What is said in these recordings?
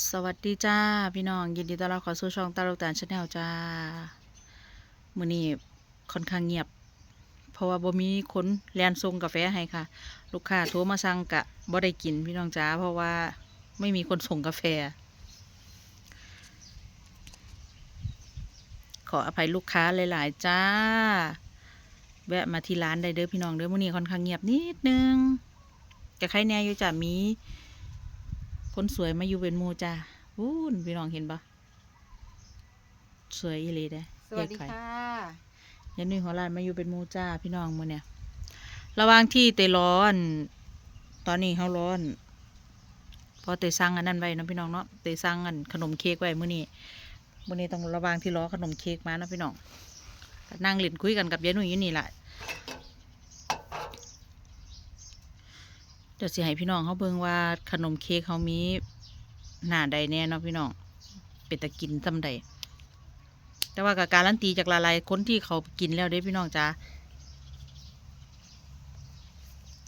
สวัสดีจ้า พี่น้อง ยินดีต้อนรับเข้าสู่ช่องตาลูกตาลชาแนลจ้ามื้อนี้ค่อนข้างเงียบ เพราะว่าบ่มีคนแลนส่งกาแฟให้ค่ะ ลูกค้าโทรมาสั่งกะบ่ได้กินพี่น้องจ้าเพราะว่าไม่มีคนส่งกาแฟ ขออภัยลูกค้าหลาย ๆ จ้า แวะมาที่ร้านได้เด้อพี่น้องเด้อมื้อนี้ค่อนข้างเงียบนิดนึงจะใครแน่อยู่จ้ะมี คนสวยมาอยู่เป็นหมูจ้าวู้นพี่น้องเห็นปะสวยอีหลีเด้สวัสดียายไข่ค่ะยันนุ่ยหัวลานมาอยู่เป็นหมูจ้าพี่น้องมือเนี่ย ระหว่างที่เตยร้อน ตอนนี้เขาร้อนเพอเตยสั่งอันนั้นไว้เนาะพี่น้องเนาะเตยสั่งอันขนมเค้กไว้มื้อนี้มื้อนี้ต้องระหว่างที่รอขนมเค้กมาเนาะพี่น้องก็นั่งเล่นคุยกันกับยายนุ่ยอยู่นี่แหละเดี๋ยวสิให้พี่น้องเขาเบิ่งว่าขนมเค้กเขามีหน้าใดแน่เนาะพี่น้องเป็นตะกินซำใดแต่ว่ากับการันตีจากหลายคนที่เขากินแล้วเด้พี่น้องจ้า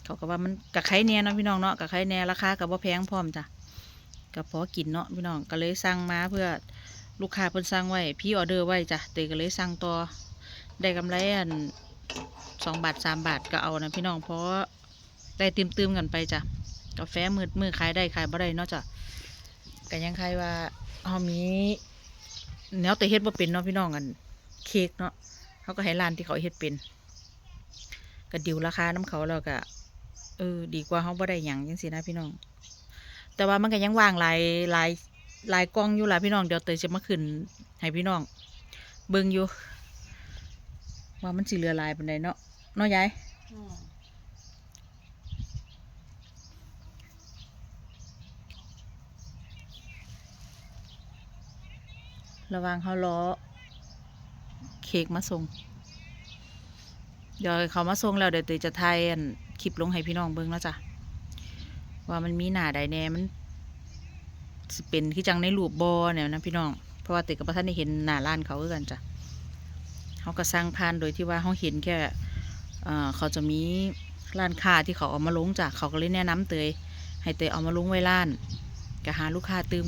เขาก็ว่ามันกับไข่แน่เนาะพี่น้องเนาะกับไข่แน่ราคากับว่าแพงพร้อมจ้ะกับพอกินเนาะพี่น้องก็เลยสั่งมาเพื่อลูกค้าเพิ่นสั่งไว้พี่ออเดอร์ไว้จ้ะเตยก็เลยสั่งต่อได้กำไรอันสองบาทสามบาทก็เอานะพี่น้องเพราะ ได้เติมเติมๆกันไปจ้ะกาแฟมืดมือขายได้ขายบ่ได้เนาะจ้ะก็ยังใครว่าเฮามีแนวแต่เฮ็ดบ่เป็นเนาะพี่น้องกันเค้กเนาะเขาก็ให้ร้านที่เขาเฮ็ดเป็นก็ดิวราคาน้ำเขาแล้วก็เออ ดีกว่าเขาบ่ได้หยังจังซี่นะพี่น้อง แต่ว่ามันก็ยังว่างหลายหลายหลายกล้องอยู่ล่ะพี่น้องเดี๋ยวเตยจะมาขึ้นให้พี่น้อง เบิ่งอยู่ ว่ามันสิเหลือหลายปานใดเนาะเนาะยาย ระวังเขาล้อ เค้กมาส่ง เดี๋ยวเขามาส่งแล้วเดี๋ยวเตยจะถ่ายอันคลิปลงให้พี่น้องเบิ่งแล้วจ้ะ ว่ามันมีหนาใดแน่มันสิเป็นที่จังในรูปบอเนี่ยนะพี่น้อง เพราะว่าเตยกับท่านได้เห็นหน้าร้านเขาคือกันจ้ะเขาก็สร้างผ่านโดยที่ว่าเขาเห็นแค่เขาจะมีร้านค้าที่เขาเอามาลงจ้ะเขาก็เลยแนะนำเตยให้เตยเอามาลงไว้ร้านก็หาลูกค้าตืม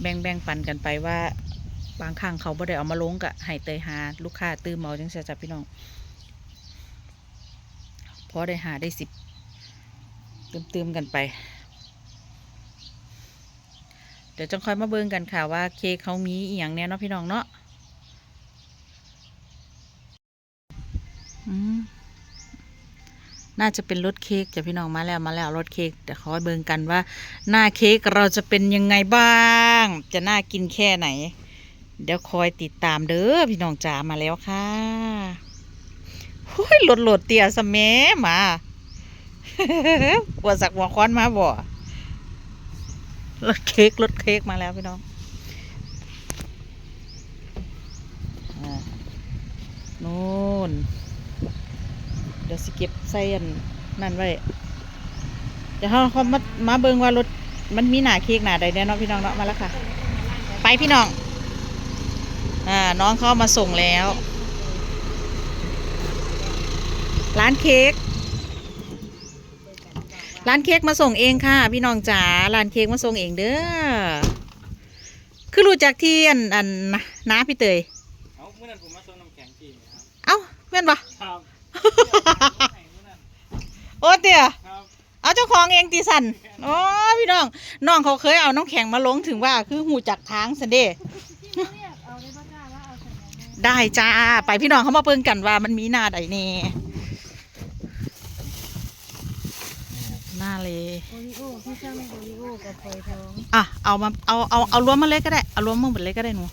แบ่งแบ่งปันกันไปว่า บางครั้งเขาบ่ได้เอามาลงกะให้เตยหาลูกค้าตืมเอาจังซี่จ้ะพี่น้องพอได้หาได้สิบเตืมๆกันไป เดี๋ยวจังคอยมาเบิ่งกันค่ะว่าเค้กเขามีอีหยังแน่เนาะพี่น้องเนาะน่าจะเป็นรสเค้กจ้ะพี่น้องมาแล้วมาแล้วรสเค้กเดี๋ยวขอเบิ่งกันว่า หน้าเค้กเราจะเป็นยังไงบ้าง จะน่ากินแค่ไหน เดี๋ยวคอยติดตามเด้อพี่น้องจ๋ามาแล้วค่ะหุ้ยหลดหลดเตี่ยสะแหมมาปวดสักหัวค้อนมาบ่รถเค้กรถเค้กมาแล้วพี่น้องอ่านู่น เดี๋ยวสิเก็บใส่อันนั่นไว้ เดี๋ยวเขาเขามามาเบิ่งว่ารถมันมีหนาเค้กหนาใดเนี่ยเนาะพี่น้องเนาะมาแล้วค่ะ ไปพี่น้อง อ่าน้องเขาเอามาส่งแล้ว ร้านเค้กร้านเค้กมาส่งเองค่ะ พี่น้องจ๋าร้านเค้กมาส่งเองเด้อคือรู้จักที่อันอันน้าพี่เตยเอาเมื่อนั้นผมมาส่งน้ำแข็งพี่ครับเอ้าแม่นปะครับให้เมื่อนั้นโอ้เตี่ยครับเอาเจ้าของเองตีสันโอ้พี่น้องน้องเขาเคยเอาน้ำแข็งมาลงถึงว่าคือหูจักทางสันเด ได้จ้า ไปพี่น้องเขามาเบิ่งกันว่ามันมีหน้าใดแน่หน้าเลยโอริโอ้พี่ช่างโอริโอ้กับพลอยทองอะเอามาเอาเอาเอารวมมาเลยก็ได้เอารวมมึงหมดเลยก็ได้หนู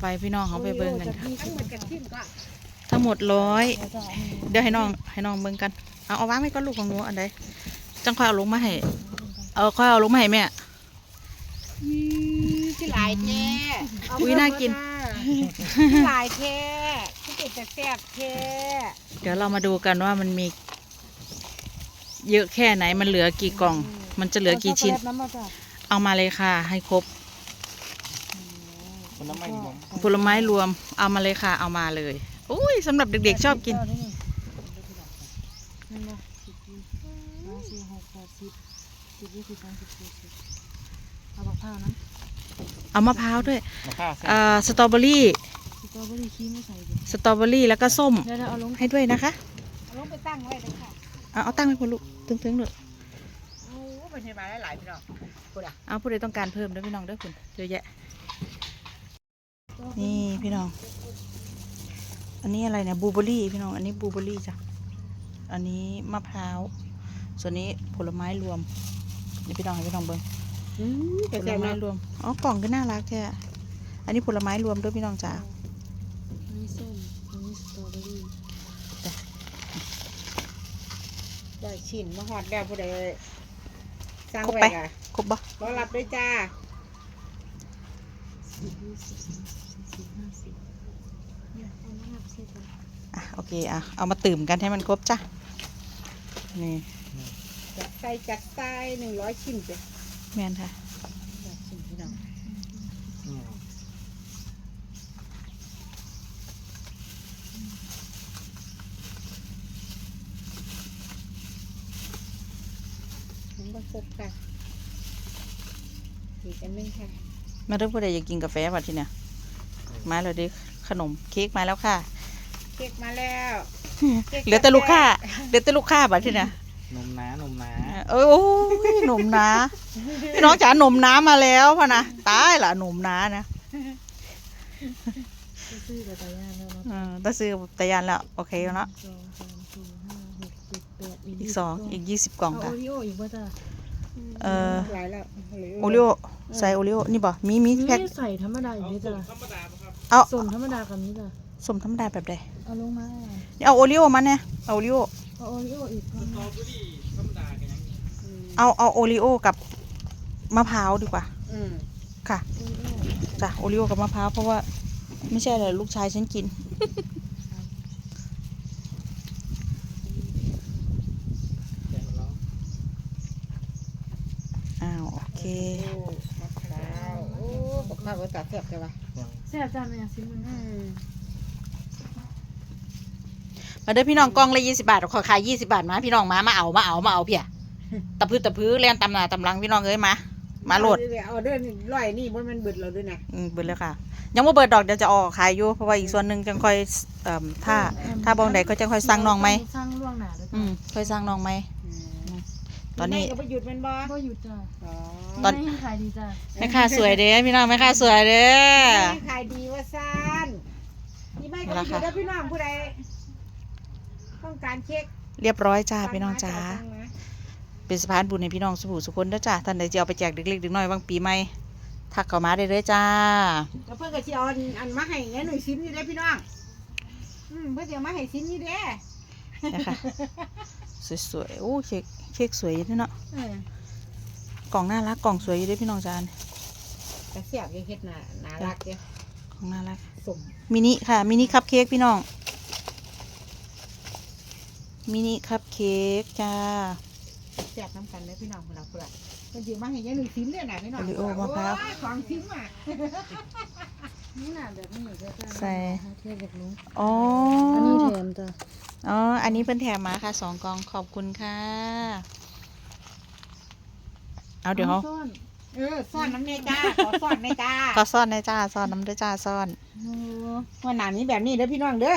ไปพี่น้องเขาไปเบิ่งกันค่ะทั้งหมดกับทิ้มก็ทั้งหมดร้อยแล้วก็เดี๋ยวให้น้องให้น้องเบิ่งกันเอาเอาวางไว้ก็ลูกของหนูอันใดจังค่อยเอาลงมาให้เอาค่อยเอาลงมาให้แม่ที่ หลายแท้อุ๊ยน่ากินที่หลายแท้ที่เป็ดแต่แซ่บแท้เดี๋ยวเรามาดูกันว่ามันมี เยอะแค่ไหนมันเหลือกี่กล่อง มันจะเหลือกี่ชิ้นน้ำมาจ้ะเอามาเลยค่ะ ให้ครบคนน้ำไม่รวมผลไม้รวม เอามาเลยค่ะ เอามาเลยอุ้ยสำหรับเด็กๆชอบกิน นั่นบ่สิบยี่ห้าสี่หกแปดสิบสิบยี่สิบสองสิบสี่สิบเอามะพร้าวนะ เอามะพร้าวด้วยมาข้าวใส่เอ่อสตรอเบอรี่ สตรอเบอรี่ครีมไม่ใส่ดิสตรอเบอรี่แล้วก็ส้มเดี๋ยวเราเอาลงให้ด้วยนะคะเอาลงไปตั้งไว้เลยค่ะเอาเอาตั้งไว้พอลูกถึงๆหน่อยโอ้เป็นเห็นมาหลายๆพี่น้องพูดอะเอาผู้ใดต้องการเพิ่มเด้วยพี่น้องเด้วยคุณเยอะแยะ นี่พี่น้อง อันนี้อะไรเนี่ยบลูเบอร์รี่พี่น้อง อันนี้บลูเบอร์รี่จ้ะ อันนี้มะพร้าว ส่วนนี้ผลไม้รวมนี่พี่น้องให้พี่น้องเบิ้งอืม ผแต่ลแซ่บไม้มากรวม อ๋อกล่องก็น่ารักแท้อันนี้ผลไม้รวมด้วยพี่น้องจ้าอันนี้ส้มอันนี้สตรอเบอรี่จ้ะได้ชิ้นมาหอดแล้วผู้ใดสร้างครบไว้ไปค่ะครบปะรอรับด้วยจ้าสิบยี่สิบสี่สิบห้าสิบเนี่ยเอาน้ำหนักเส้นไปอะโอเคอะเอามาตื่มกันให้มันครบจ้ะนี่จัดใส่จัดใส่หนึ่งร้อยชิ้นจ้ะ แม่นค่ะร้อยชิ้นพี่น้องอืมน้ำมันครบค่ะอีกอันหนึงค่ะ มาเรื่องผู้ใดอยากกินกาแฟป่ะที่เนี่ยมาเลยดิขนมเค้กมาแล้วค่ะ เค้กมาแล้วค้กเหลือแต่ลูกค้า เหลือแต่ลูกค้าป่ะที่เนี่ยนมน้านมน้า เอยโอ้ยหนมนะพี่น้องจ๋าหนมน้ำมาแล้วพะนะตายละหนมน้านะซื้อกับตาย่านแล้วเนาะเออต้องซื้อตะยานแล้วโอเคแล้วเนาะสองสามสี่ห้าหกเจ็ดแปดอีกสองอีกยี่สิบกล่องเอาค่ะ โอริโออีกว่าจ้ะเอ่อ หลายแล้วโอริโอใส่โอริโอนี่บ่มีมีแพ็คนี่ใส่ธรรมดาอยู่นี่จ้ะธรรมดาปะครับเอาส่วนธรรมดากับนี้จ้ะสมธรรมดาแบบใดเอาลงมานี่เอาโอริโอมาเนี่ยเอาโอริโอเอาโอริโออีก เอาเอาโอริโอกับมะพร้าวดีกว่า อืมค่ะโอริโอจ้ะโอริโอกับมะพร้าวเพราะว่าไม่ใช่เลยลูกชายฉันกินแกงแล้วอ้าวโอเคโอ้มะพร้าวโอ้บักพร้าวก็ตัดเสียบใช่ปะยังแซ่บจ้ะแม่ซิมึงอืมมาเด้อพี่น้องกล่องละยี่สิบาทขอขายยี่สิบาทมาพี่น้องมามาเอามาเอามาเอาเพี่ย ตะพื้ตะพื้แล่นตำหนาตำหลังพี่น้องเอ้ยมา มาโหลดเอาเด้อนี่ร้อยนี่บ่แมันเบิดเราด้วยนะอืมเบิดเลยค่ะ ยังว่าเบิดดอกเดี๋ยวจะออกขายอยู่เพราะว่าอีกส่วนหนึ่งจังค่อยเอ่อถ้า ถ้าบองใดก็จะค่อยสั่งน้องไหมสร้างล่วงหน้าด้วยอืมค่อยสั่งน้องไหมตอนนี้ก็ไปหยุดแมันบ่ก็หยุดจ้ะอ๋อตอนไม่ให้ขายดีจ้ะแม่ค้าสวยเด้พี่น้องแม่ค้าสวยเด้ไม่ขายดีว่าซ่านนี่ไม่ก็ไปหยุดแล้วพี่น้องผู้ใดต้องการเช็คเรียบร้อยจ้าพี่น้องจ้าสั่งม เป็นสะพานบุญให้พี่น้องสุภูสุคนเด้อจ้าท่านใดจะเอาไปแจกเด็กๆเด็กน้อยบางปีใหม่ทักเข้ามาได้เลยจ้า แล้วเพื่อนก็สิเอาอันอันมาให้เงี้ยหน่อยชิ้นนี่เด้อพี่น้องอืมเพื่อนจะเอามาให้ชิ้นนี่เด้อนะคะ สวยๆโอ้เค้กเค้กสวยอยู่เด้อเนาะเออกล่องน่ารักกล่องสวยอยู่เด้อพี่น้องจานแต่เสียบยังเฮ็ดน่ะน่ารักเด้อกล่องน่ารัก สมมินิค่ะ มินิคัพเค้กพี่น้อง มินิคัพเค้กจ้า เสียบน้ำกันเด้อพี่น้องพวกเราพวกเราเพิ่นสิเอามาให้เงี้ยหน่อยชิ้นเด้อน่ะพี่น้องโอริโอมะพร้าวโอ้ยของชิ้นอะนี่หนาแบบนี้ก็จ้ะใส่เทียบกับนู้นอ๋ออัอันนี้แถมจ้ะอ๋อ อันนี้เพิ่นแถมมาค่ะสองกล่องขอบคุณค่ะ เอาเดี๋ยวเขาซ่อนเออซ่อนน้ำเนยจ้าขอซ่อนเนยจ้าก็ซ่อนในจ้าซ่อนน้ำด้วยจ้าซ่อนโอ้ว่าหนานี้แบบนี้เด้อพี่น้องเด้อ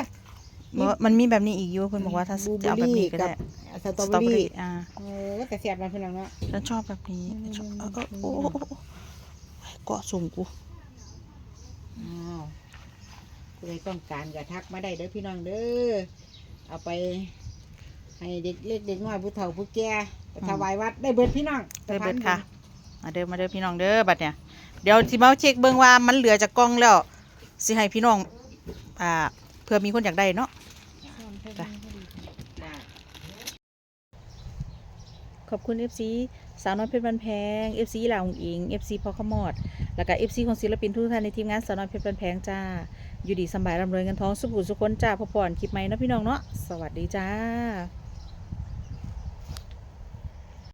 บอกว่ามันมีแบบนี้อีกอยู่เพิ่นบอกว่าถ้าบลูเบจะอเอาร์แบบรี่นี้ก็ได้สตรอเบอรี่อ่าเออแต่เสียบมาพี่น้องเนาะฉันชอบแบบนี้ชอบเออเออโอ้โหโอ้โหเกาะส่งกูอ้าวผู้ใดต้องการก็ทักมาได้เด้อพี่น้องเด้อเอาไป ให้เด็กเล็กเด็กน้อยผู้เฒ่าผู้แก่ไปถวายวัดได้เบิดพี่น้องเด้อเบิดค่ะ มาเด้อมาเด้อพี่น้องเด้อบัดเนี่ยเดี๋ยวสิมาเช็คเบิ่งว่ามันเหลือจากกล่องแล้วสิให้พี่น้องอ่าเพื่อมีคนอยากได้เนาะจ้ะ จ้ะ ขอบคุณ FC สาวน้อยเพชรบันแพง FC หลาหงอิง FC พอขมอด แล้วก็ FC ของศิลปินทุกท่านในทีมงานสาวน้อยเพชรบันแพงจ้า อยู่ดีสบายร่ำรวยเงินทองสุขหูสุขคนจ้าพอปอนคลิปใหม่เนาะพี่น้องเนาะ สวัสดีจ้า